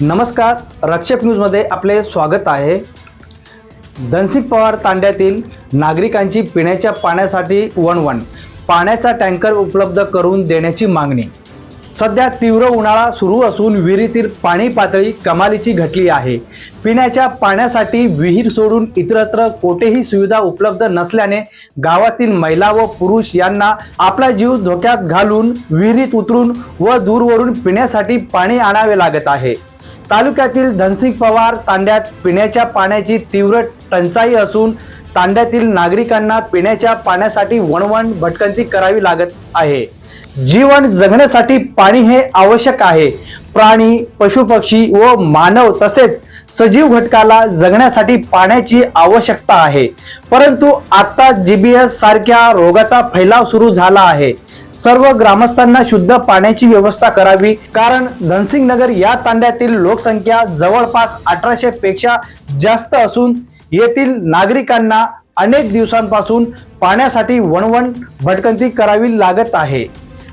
नमस्कार रक्षक न्यूजमध्ये आपले स्वागत आहे. धनसिंग पवार तांड्यातील नागरिकांची पिण्याच्या पाण्यासाठी वणवण पाण्याचा टँकर उपलब्ध करून देण्याची मागणी. सध्या तीव्र उन्हाळा सुरू असून विहिरीतील पाणी पातळी कमालीची घटली आहे. पिण्याच्या पाण्यासाठी विहीर सोडून इतरत्र कोठेही सुविधा उपलब्ध नसल्याने गावातील महिला व पुरुष यांना आपला जीव धोक्यात घालून विहिरीत उतरून व दूरवरून पिण्यासाठी पाणी आणावे लागत आहे. तालुक्यातील धनसिंग पवार तांड्यात पिण्याच्या पाण्याची तीव्र टंचाई असून तांड्यातील नागरिकांना पिण्याच्या पाण्यासाठी वणवण भटकंती करावी लागत आहे. जीवन जगण्यासाठी पाणी हे आवश्यक आहे. प्राणी पशुपक्षी व मानव तसेच सजीव घटकाला जगण्यासाठी पाण्याची आवश्यकता आहे. परंतु आता जीबीएस सारख्या रोगाचा फैलाव सुरू झाला आहे. सर्व ग्रामस्थांना शुद्ध पाण्याची व्यवस्था करावी कारण धनसिंग नगर या तांड्यातील लोकसंख्या जवळपास अठराशे पेक्षा जास्त असून येथील नागरिकांना अनेक दिवसांपासून पाण्यासाठी वणवण भटकंती करावी लागत आहे.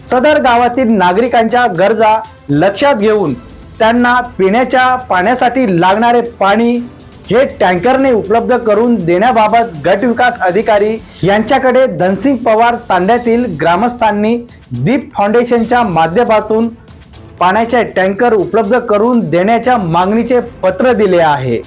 सदर गावातील नागरिकांच्या गरजा लक्षात घेऊन त्यांना पिण्याच्या पाण्यासाठी लागणारे पाणी हे टँकरने उपलब्ध करून देण्याबाबत गट विकास अधिकारी यांच्याकडे धनसिंग पवार तांड्यातील ग्रामस्थांनी दीप फाउंडेशनच्या माध्यमातून पाण्याचे टँकर उपलब्ध करून देण्याच्या मागणीचे पत्र दिले आहे.